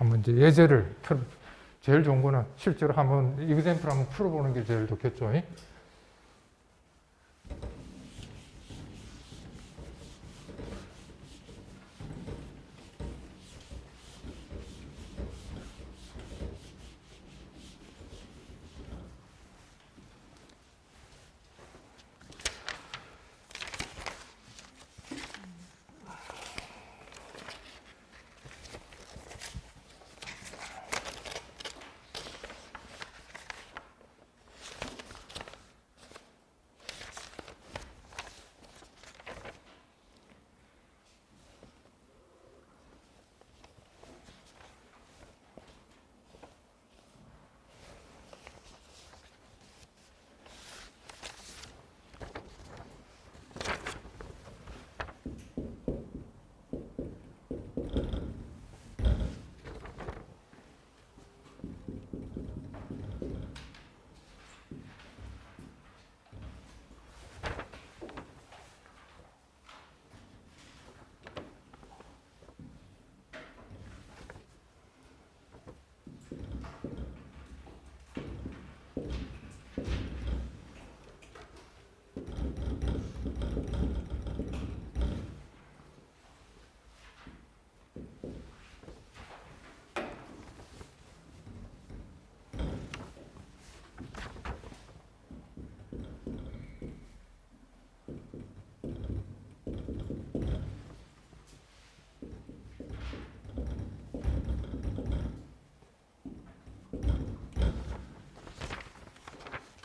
한번 이제 예제를 풀 제일 좋은 거는 실제로 한번 이그샘플 한번 풀어보는 게 제일 좋겠죠.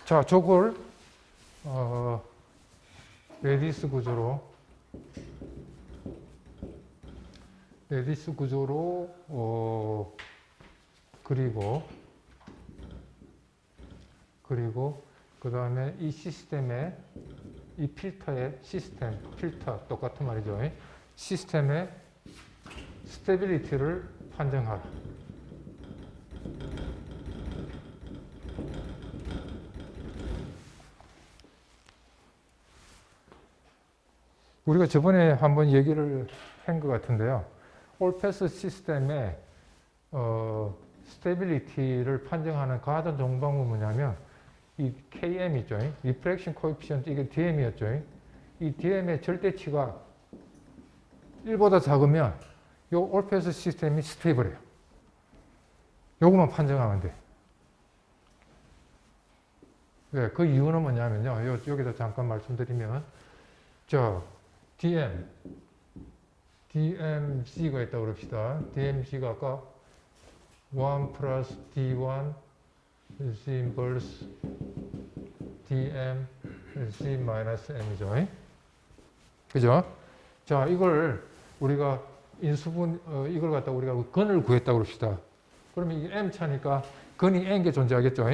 자, 저걸 어, 레디스 구조로 레디스 구조로 어, 그리고 그리고 그 다음에 이 시스템의 이 필터의 시스템 필터 똑같은 말이죠. 시스템의 스테빌리티를 판정하라. 우리가 저번에 한번 얘기를 한 것 같은데요. 올패스 시스템의 어, 스테빌리티를 판정하는 좋은 방법은 뭐냐면 이 KM 있죠. 리프렉션 코에피션트 이게 DM이었죠. 이 DM의 절대치가 1보다 작으면 이 올패스 시스템이 스테이블해요. 요것만 판정하면 돼. 네, 그 이유는 뭐냐면요. 요, 여기다 잠깐 말씀드리면 저 DM, DMC가 있다고 그럽시다. DMC가 아까 1 플러스 D1 C 인버스 DM C 마이너스 M이죠. 그죠? 자, 이걸 우리가 인수분, 어, 이걸 갖다 우리가 근을 구했다고 그럽시다. 그러면 이게 M 차니까 근이 N개 존재하겠죠?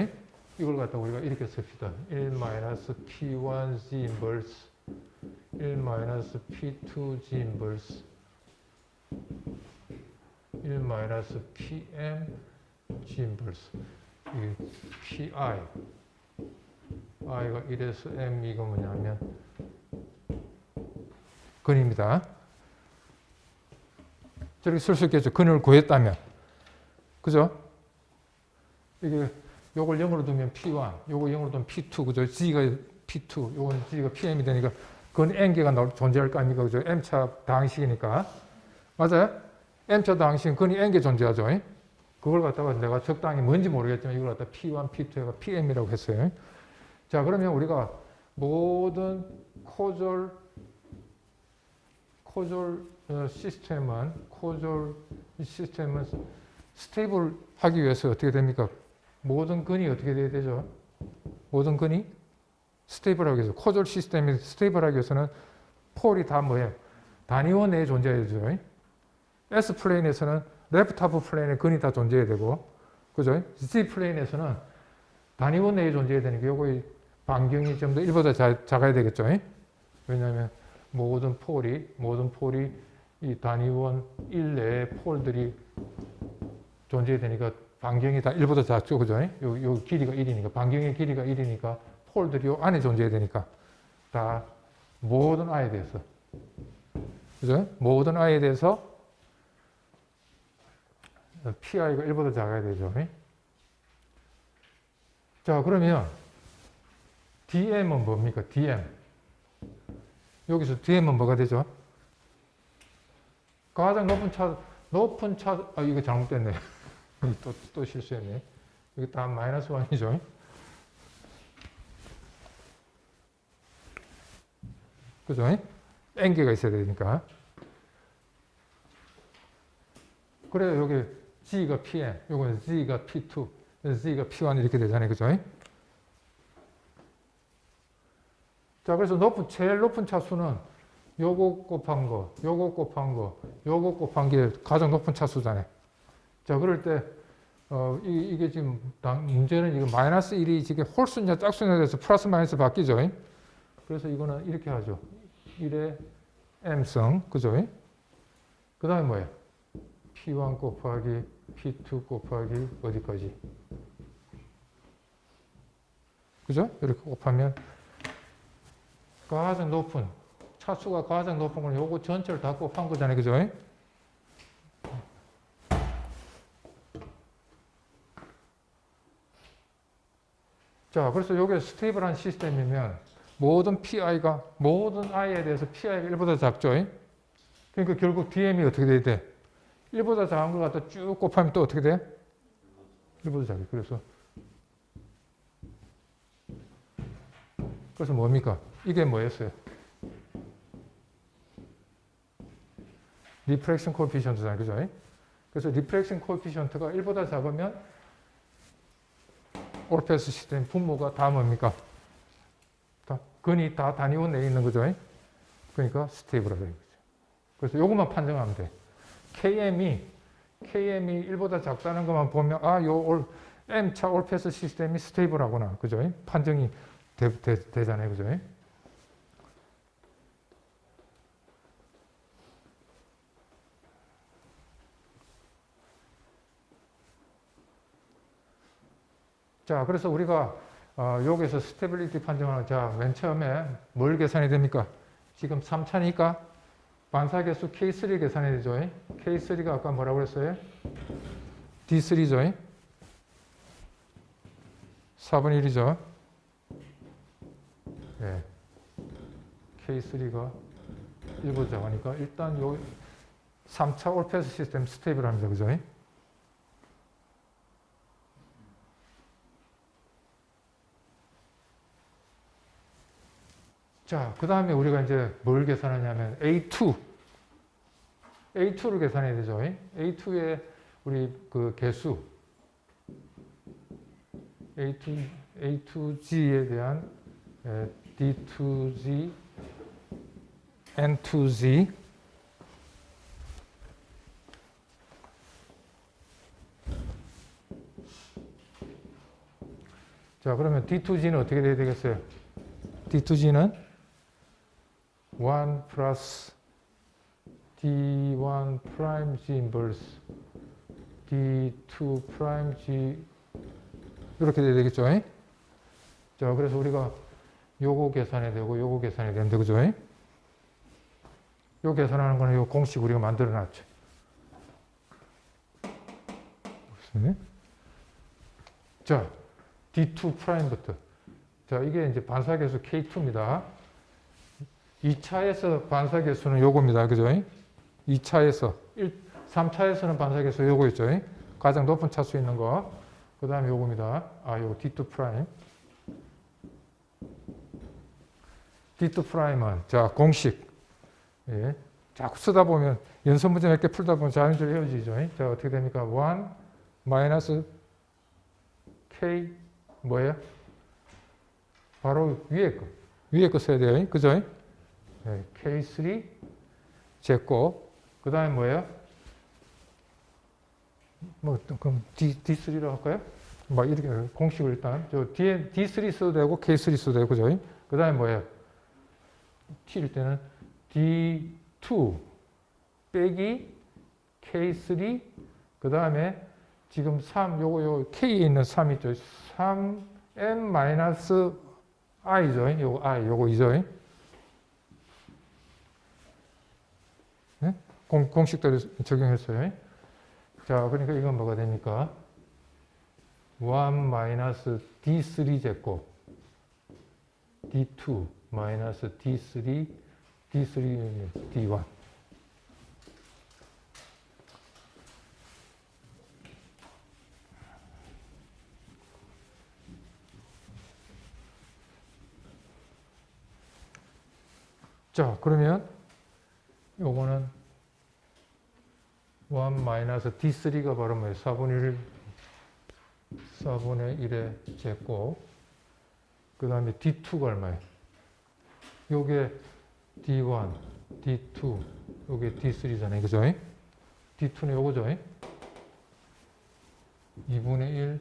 이걸 갖다 우리가 이렇게 씁시다. 1 마이너스 P1 C 인버스 1 마이너스 P2 G 인버스 1 마이너스 PM G 인버스 이 PI I가 1에서 M 이거 뭐냐면 근입니다. 저렇게 쓸 수 있겠죠. 근을 구했다면. 그죠? 이게 요걸 0으로 두면 P1, 요거 0으로 두면 P2, 그죠? G가 P2, 요건 G가 PM이 되니까 그건 N개가 존재할 거 아닙니까? 그죠? M차 다항식이니까. 맞아요? M차 다항식은 근이 N개 존재하죠. 그걸 갖다가 내가 적당히 뭔지 모르겠지만 이걸 갖다 P1, P2가 PM이라고 했어요. 자, 그러면 우리가 모든 코졸, 코졸 어, 시스템은, 코졸 시스템은 스테이블 하기 위해서 어떻게 됩니까? 모든 근이 어떻게 돼야 되죠? 모든 근이 스테이블하기 위해서 코졸 시스템이 스테이블하기 위해서는 폴이 다 뭐예요? 단위원 내에 존재해야 되죠. S 플레인에서는 레프트 하프 플레인에 근이 다 존재해야 되고, 그죠? Z 플레인에서는 단위원 내에 존재해야 되니까 요거 반경이 좀 더 1보다 자, 작아야 되겠죠. 왜냐하면 모든 폴이 모든 폴이 이 단위원 1 내에 폴들이 존재해야 되니까 반경이 다 1보다 작죠. 그죠? 요, 요 길이가 1이니까 반경의 길이가 1이니까 폴들이 요 안에 존재해야 되니까 다 모든 I에 대해서 그죠? 모든 I에 대해서 PI가 1보다 작아야 되죠. 자, 그러면 DM은 뭡니까? DM. 여기서 DM은 뭐가 되죠? 가장 높은 차, 높은 차, 아, 이거 잘못됐네. 또, 또 실수했네. 이거 다 마이너스 1이죠. 그죠? N개가 있어야 되니까. 그래 여기 G가 Pn, 요거는 Z가 P2, Z가 P1 이렇게 되잖아요. 그죠? 자, 그래서 높은, 제일 높은 차수는 요거 곱한 거, 요거 곱한 거, 요거 곱한 게 가장 높은 차수잖아요. 자, 그럴 때, 어, 이, 게 지금, 당- 문제는 이거 마이너스 1이 지금 홀수냐 짝수냐 돼서 플러스 마이너스 바뀌죠. 그래서 이거는 이렇게 하죠. 1의 m성, 그죠? 그 다음에 뭐예요? P1 곱하기 P2 곱하기 어디까지? 그죠? 이렇게 곱하면 가장 높은 차수가 가장 높은 건 요거 전체를 다 곱한 거잖아요. 그죠? 자, 그래서 요게 스테이블한 시스템이면 모든 PI가 모든 I에 대해서 PI가 1보다 작죠. 그러니까 결국 DM이 어떻게 돼야 돼? 1보다 작은 걸 갖다 쭉 곱하면 또 어떻게 돼? 1보다 작아. 그래서 그래서 뭡니까? 이게 뭐였어요? 리프렉션 코에피션트잖아요. 그죠? 그래서 리프렉션 코에피션트가 1보다 작으면 오르페스 시스템 분모가 다 뭡니까? 다 근이 다 단위원 내에 있는 거죠. 그러니까 스테이블하다 이거죠. 그래서 요것만 판정하면 돼. KM이 KM이 1보다 작다는 것만 보면 아, 요 올, M차 올패스 시스템이 스테이블하구나. 그죠? 판정이 되, 되, 잖아요 그죠? 자, 그래서 우리가 어, 여기서 스테빌리티 판정하는 자, 맨 처음에 뭘 계산해야 됩니까? 지금 3차니까 반사계수 K3 계산해야 되죠. K3가 아까 뭐라고 그랬어요? D3죠. 4분의 1이죠. 네. K3가 1보다 작으니까 일단 요 3차 올패스 시스템 스테이블 합니다. 그죠? 자, 그 다음에 우리가 이제 뭘 계산하냐면 A2. A2를 계산해야 되죠. A2의 우리 그 개수. A2, A2G에 대한 에, D2G, N2G. 자, 그러면 D2G는 어떻게 돼야 되겠어요? D2G는 1 플러스 D1 프라임 G 인버스 D2 프라임 G 이렇게 되겠죠? 자, 그래서 우리가 요거 계산해야 되고 요거 계산해야 되는데 그죠? 요 계산하는 거는 요 공식 우리가 만들어 놨죠. 자, D2 프라임부터. 자, 이게 이제 반사계수 K2입니다. 2차에서 반사계수는 요겁니다. 그죠? 2차에서 1, 3차에서는 반사계수 요거였죠. 가장 높은 차수 있는 거. 그 다음에 요겁니다. 아, 요 D2 프라임. D2 프라임은 자, 공식. 예. 자꾸 쓰다 보면 연습 문제 몇 개 풀다 보면 자연스레 헤어지죠. 자, 어떻게 됩니까? 1 마이너스 K 뭐예요? 바로 위에 거. 위에 거 써야 돼요. 그죠? 네, K3 제곱. 그 다음에 뭐예요? 뭐, 또 그럼 D, D3로 할까요? 막 이렇게 공식을 일단. 저 뒤에 D3 써도 되고 K3 써도 되고, 그죠? 그 다음에 뭐예요? T일 때는 D2 빼기 K3 그 다음에 지금 3 요거 요 K에 있는 3 있죠. 3M 마이너스 I죠. 요거 I 요거 이죠. 네? 공, 공식대로 적용했어요. 자, 그러니까 이건 뭐가 됩니까? 1 마이너스 D3 제곱 D2 마이너스 D3 D3 D1 자, 그러면 요거는 1 마이너스 D3가 바로 뭐예요? 4분의 1 4분의 1의 제곱 그 다음에 D2가 얼마예요? 요게 D1, D2 요게 D3잖아요 그죠? D2는 요거죠 2분의 1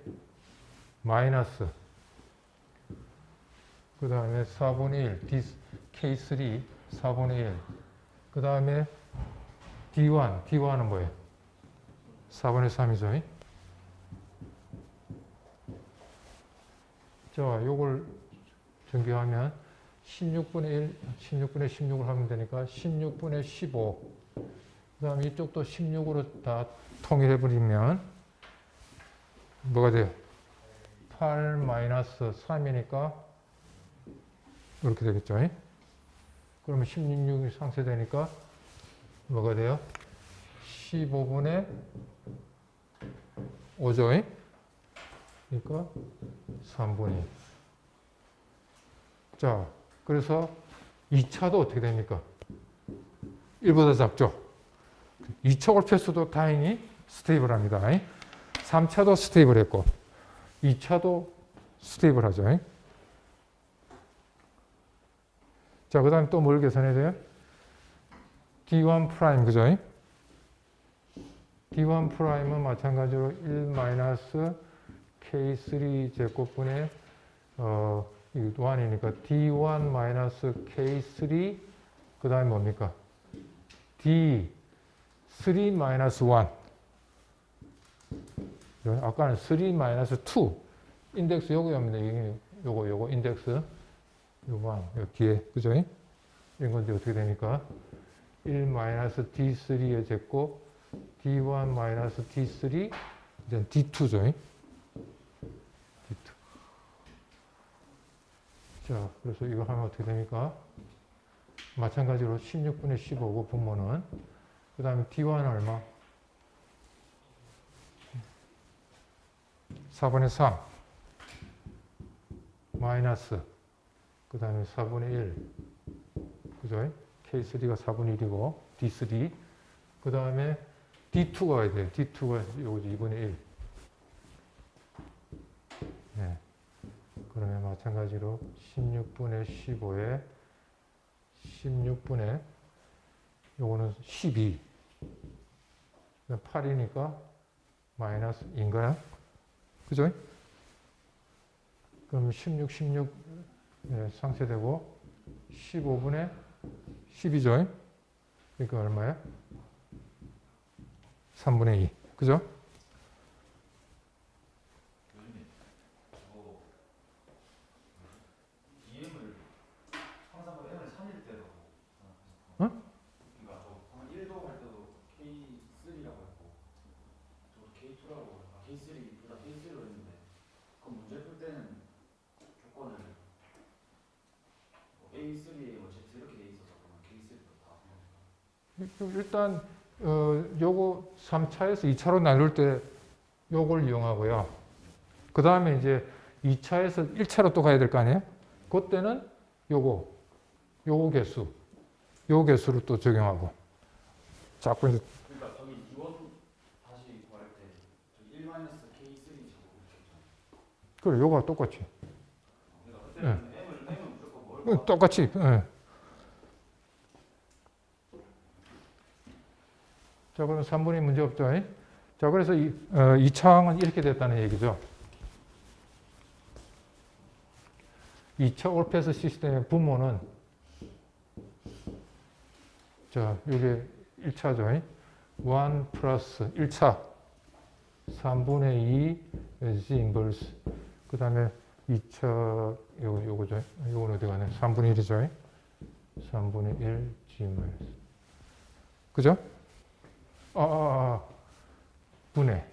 마이너스 그 다음에 4분의 1 D, K3 4분의 1그 다음에 D1, D1은 뭐예요? 4분의 3이죠 자, 요걸 정비하면 16분의 1, 16분의 16을 하면 되니까 16분의 15. 그 다음에 이쪽도 16으로 다 통일해버리면 뭐가 돼요? 8 마이너스 3이니까 이렇게 되겠죠. 그러면 16이 상쇄되니까 뭐가 돼요? 15분의 5죠. 그러니까 3분의 1. 자, 그래서 2차도 어떻게 됩니까? 1보다 작죠? 2차 올패수도 다행히 스테이블합니다. 3차도 스테이블했고 2차도 스테이블하죠. 자, 그 다음에 또 뭘 계산해야 돼요? D1 프라임, 그죠? D1 프라임은 마찬가지로 1 마이너스 K3 제곱분의 어, 이 1이니까 D1 마이너스 K3 그 다음에 뭡니까? D3 마이너스 1 아까는 3 마이너스 2 인덱스 요거였습니다. 이게 요거 요거 인덱스 요거 요 뒤에 그죠? 이런 건데 어떻게 되니까 1 마이너스 D3의 제곱 D1 마이너스 D3 이제 D2죠. 자, 그래서 이거 하면 어떻게 됩니까? 마찬가지로 16분의 15고 분모는 그 다음에 D1은 얼마? 4분의 3 마이너스 그 다음에 4분의 1 그죠? K3가 4분의 1이고 D3 그 다음에 D2가 와야 돼요. D2가 요거죠. 2분의 1 네. 그러면 마찬가지로 16분의 15에 16분의 요거는 12 8이니까 마이너스 인가요? 그죠? 그럼 16, 16 네, 상쇄되고 15분의 12죠? 그러니까 얼마야? 3분의 2 그죠? 요즘에 저거 EM을 항상 그 M을 3일 때로 응? 그러니까 저 방금 1도 할 때도 K3라고 했고 저도 K2라고 아, K3 둘다 K3로 했는데 그 문제 풀 때는 조건을 뭐 A3에 뭐 Z 이렇게 돼 있어서 그냥 K3로 다 일단 어, 요거 3차에서 2차로 나눌 때 요걸 이용하고요. 그 다음에 이제 2차에서 1차로 또 가야 될 거 아니에요? 그때는 요거, 요거 개수, 요 개수를 또 적용하고. 자꾸 이제 그러니까 저기 D1 다시 구할 때 저기 1 마이너스 K3 제곱 이렇게 했잖아요 그래, 요거와 똑같이. 그러니까 그때는 M을 M은 똑같이. 예. 자, 그럼 3분의 문제 없죠? 예? 자, 그래서 이, 어, 이 차항은 이렇게 됐다는 얘기죠. 2차 올패스 시스템의 분모는 자, 이게 1차죠. 1 플러스 1차 3분의 2 G 인버스 그 다음에 2차 요거 요거죠. 요건 어디 가네? 3분의 1이죠. 3분의 1 G 마이너스. 그죠? 아, 아, 아. 분의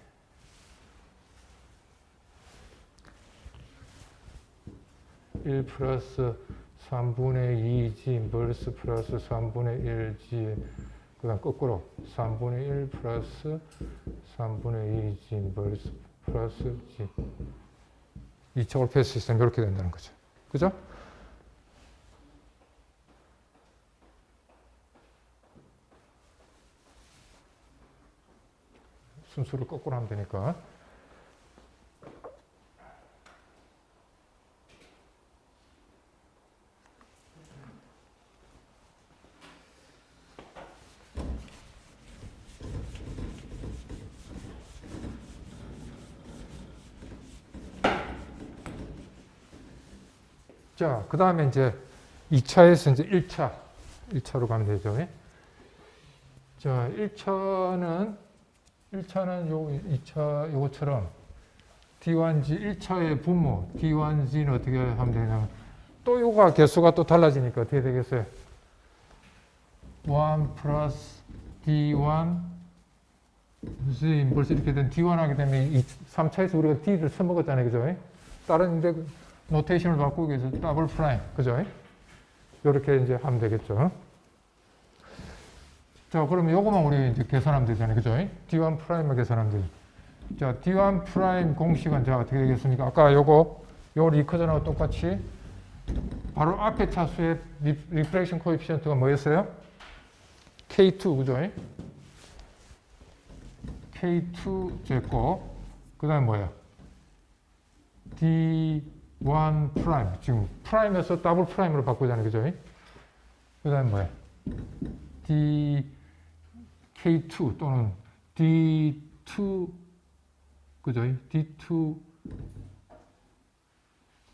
일 플러스 3분의 2g 벌스 플러스 3분의 1g 그 다음 거꾸로 3분의 1 플러스 3분의 2g 벌스 플러스 g 2차원 패스 시스템 이렇게 된다는 거죠. 그죠? 순수를 거꾸로 하면 되니까. 자, 그 다음에 이제 2차에서 이제 1차, 1차로 가면 되죠. 예? 자, 1차는 1차는 요 2차 요거처럼 D1G 1차의 분모 D1G는 어떻게 하면 되냐면 또 요가 개수가 또 달라지니까 어떻게 되겠어요? 1 플러스 D1 G 벌써 이렇게 된 D1 하게 되면 이 3차에서 우리가 D를 써먹었잖아요. 그죠? 다른 이제 노테이션을 바꾸기 위해서 더블 프라임. 그죠? 이렇게 이제 하면 되겠죠. 자, 그러면 요거만 우리 이제 계산하면 되잖아요. 그죠? D1 프라임을 계산하면 되죠. 자, D1 프라임 공식은 자, 어떻게 되겠습니까? 아까 요거, 요 리커전하고 똑같이 바로 앞에 차수의 리, 리프렉션 코에피션트가 뭐였어요? K2, 그죠? K2 제곱, 그 다음에 뭐야? D1 프라임. 지금 프라임에서 더블 프라임으로 바꾸잖아요. 그죠? 그 다음에 뭐야? D K2 또는 D2 그죠? D2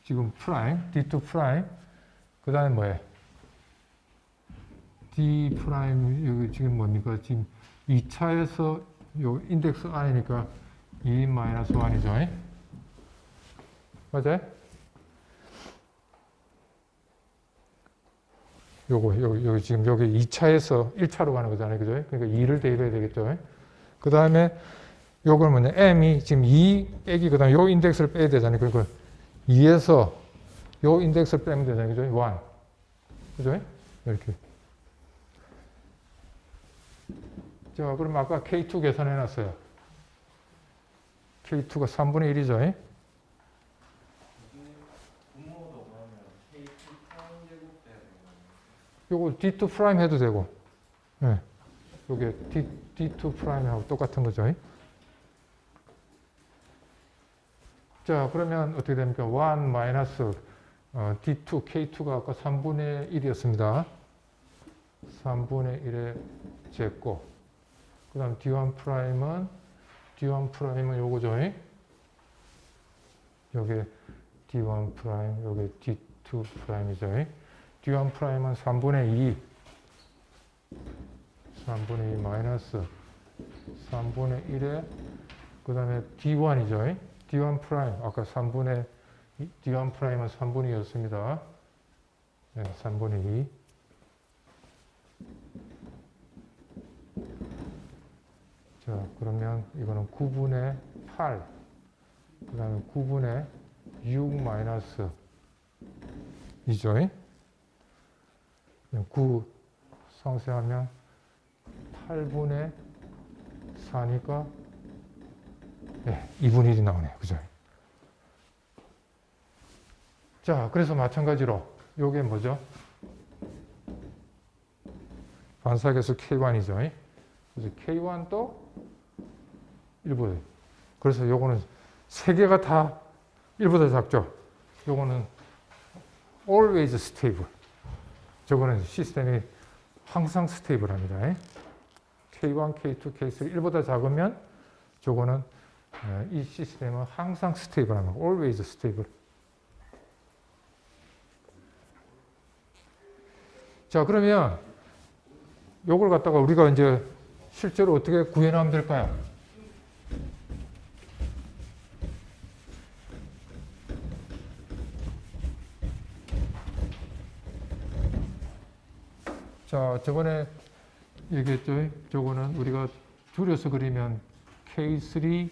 지금 프라임, D2 프라임 그 다음에 뭐예요? D 프라임 여기 지금 뭡니까? 지금 2차에서 요 인덱스 I니까 2 마이너스 1이죠? 맞아요? 요거, 여기, 여기 지금 여기 2차에서 1차로 가는 거잖아요. 그죠? 그러니까 2를 대입해야 되겠죠. 그 다음에 요걸 뭐냐. m이 지금 2 빼기, 그 다음에 요 인덱스를 빼야 되잖아요. 그러니까 2에서 요 인덱스를 빼면 되잖아요. 그죠? 1. 그죠? 이렇게. 자, 그럼 아까 K2 계산해 놨어요. K2가 3분의 1이죠. 분모도 그러면 K2 프라임 제곱 돼야 되는 거예요. 요거 D2 프라임 해도 되고, 예. 요게 D, D2 프라임하고 똑같은 거죠. 자, 그러면 어떻게 됩니까? 1 마이너스 어, D2, K2가 아까 3분의 1이었습니다. 3분의 1의 제곱. 그 다음 D1 프라임은, D1 프라임은 요거죠. 요게 D1 프라임, 요게 D2 프라임이죠. D1 프라임은 3분의 2 3분의 2 마이너스 3분의 1에 그 다음에 D1이죠. D1 프라임. 아까 3분의 D1 프라임은 3분의 2였습니다. 네, 3분의 2 자, 그러면 이거는 9분의 8, 그 다음에 9분의 6 마이너스 2죠. 9 상쇄하면 8분의 4니까 네, 2분의 1이 나오네요. 그죠? 자, 그래서 마찬가지로 요게 뭐죠? 반사계수 K1이죠. 그래서 K1도 1보다. 그래서 요거는 세 개가 다 1보다 작죠. 요거는 always stable. 저거는 시스템이 항상 스테이블합니다. K1, K2, K3 1보다 작으면 저거는 어, 이 시스템은 항상 스테이블합니다. always stable. 자, 그러면 요걸 갖다가 우리가 이제 실제로 어떻게 구현하면 될까요? 자, 저번에 얘기했죠. 저거는 우리가 줄여서 그리면 K3,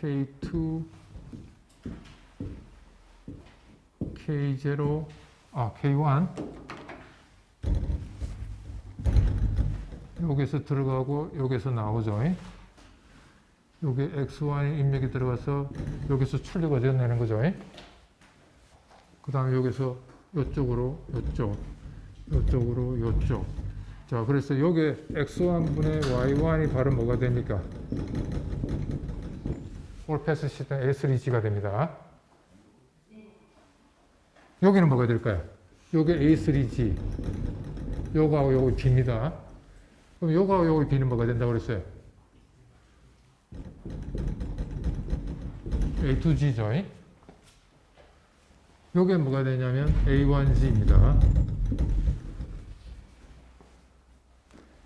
K2, K0, 아 K1 여기서 들어가고 여기서 나오죠. 여기 X1 입력이 들어가서 여기서 출력 어디가 내는 거죠. 그 다음에 여기서 이쪽으로 이쪽 이쪽으로 이쪽 자 그래서 여기 X1 분의 Y1이 바로 뭐가 됩니까? 올패스 시스템 A3G가 됩니다. 여기는 뭐가 될까요? 요게 A3G 요거하고 요거 B입니다. 그럼 요거하고 요거 B는 뭐가 된다고 그랬어요? A2G죠. 요게 뭐가 되냐면 A1G입니다.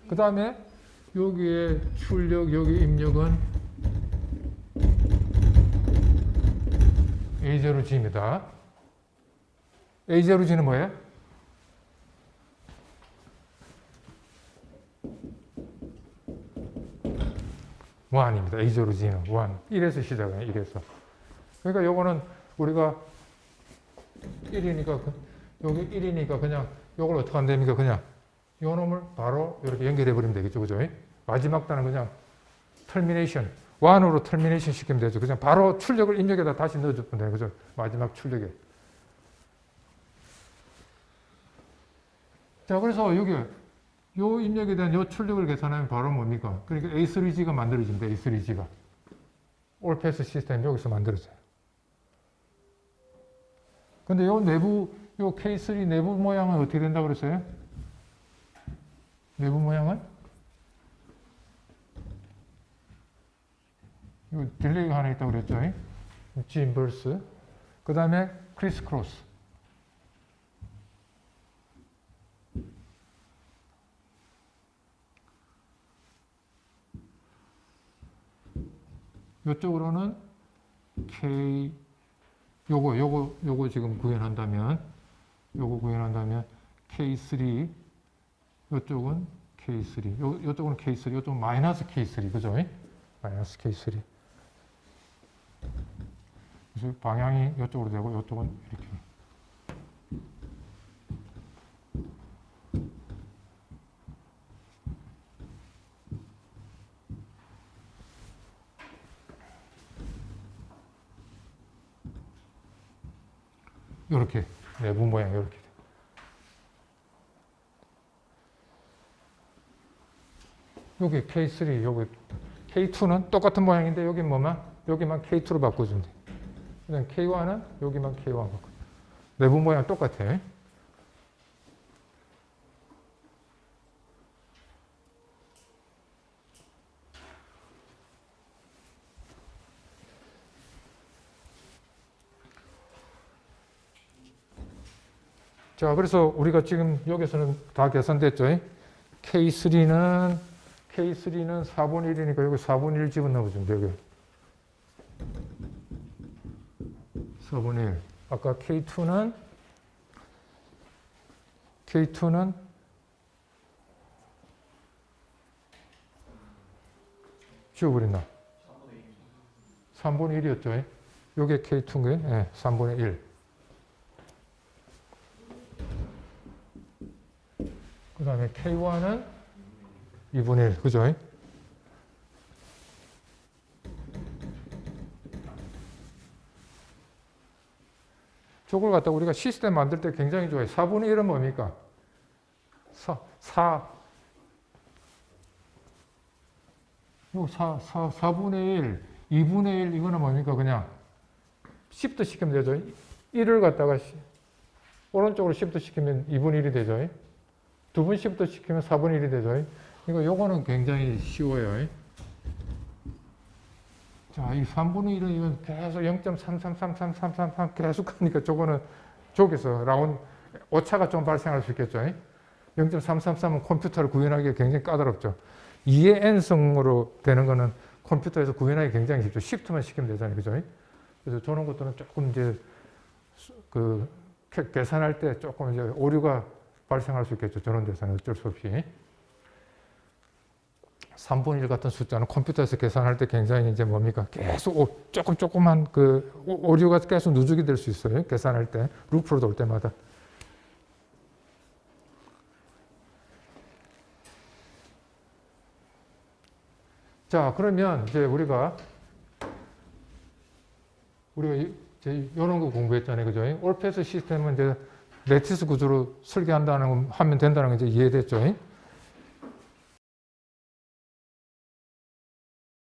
그 다음에 여기에 출력, 여기 입력은 A0G입니다. A0G는 뭐예요? 원입니다. A0G는 원. 1에서 시작해요. 1에서. 그러니까 요거는 우리가 1이니까 여기 1이니까 그냥 요걸 어떻게 하면 됩니까? 그냥 요 놈을 바로 이렇게 연결해 버리면 되겠죠. 그죠? 마지막 단은 그냥 termination. 원으로 termination 시키면 되죠. 그냥 바로 출력을 입력에다 다시 넣어주면 돼요. 그죠? 마지막 출력에. 자, 그래서 여기 요 입력에 대한 요 출력을 계산하면 바로 뭡니까? 그러니까 A3G가 만들어집니다. A3G가. 올패스 시스템 여기서 만들어져요. 근데 요 내부 요 K3 내부 모양은 어떻게 된다고 그랬어요? 내부 모양은 요 딜레이가 하나 있다고 그랬죠? G 인버스. 그 다음에 크리스 크로스. 이쪽으로는 K 요거 요거 요거 지금 구현한다면 요거 구현한다면 K3 요쪽은 K3 요 요쪽은 K3 요쪽은 마이너스 K3 그죠? 마이너스 K3 그래서 방향이 요쪽으로 되고 요쪽은 이렇게 요렇게 내부 모양 요렇게 여기 K3 여기 K2는 똑같은 모양인데 여기 뭐만 여기만 K2로 바꿔주면 돼. 그다음 K1은 여기만 K1 바꿔. 내부 모양 똑같아. 자, 그래서 우리가 지금 여기서는 다 계산됐죠? K3는 K3는 4분의 1이니까 여기 4분의 1 집어넣어주면 돼요. 여기. 4분의 1. 아까 K2는 K2는 지워버렸나? 3분의 1이었죠? 요게 K2인 거예요? 네, 3분의 1. 그 다음에 K1은 2분의 1, 그죠? 저걸 갖다 우리가 시스템 만들 때 굉장히 좋아요. 4분의 1은 뭡니까? 4, 4, 요 4, 4, 4분의 1, 2분의 1, 이거는 뭡니까? 그냥 시프트 시키면 되죠. 1을 갖다가 시- 오른쪽으로 시프트 시키면 2분의 1이 되죠. 두번 시프트 시키면 4분의 1이 되죠. 이거 요거는 굉장히 쉬워요. 자, 이 3분의 1은 이건 계속 0.333333 계속 하니까 저거는 저기서 라운 오차가 좀 발생할 수 있겠죠. 0.333은 컴퓨터를 구현하기가 굉장히 까다롭죠. 2의 n승으로 되는 거는 컴퓨터에서 구현하기 굉장히 쉽죠. 시프트만 시키면 되잖아요. 그죠? 그래서 저런 것들은 조금 이제 그 계- 계산할 때 조금 이제 오류가 발생할 수 있겠죠. 저런 데서는 어쩔 수 없이. 3분의 1 같은 숫자는 컴퓨터에서 계산할 때 굉장히 이제 뭡니까? 계속 오- 조금 조금만 그 오- 오류가 계속 누적이 될 수 있어요. 계산할 때 루프로 돌 때마다. 자, 그러면 이제 우리가 우리가 이런 거 공부했잖아요. 그죠? 올패스 시스템은 이제 레티스 구조로 설계한다는 거 하면 된다는 거 이제 이해됐죠?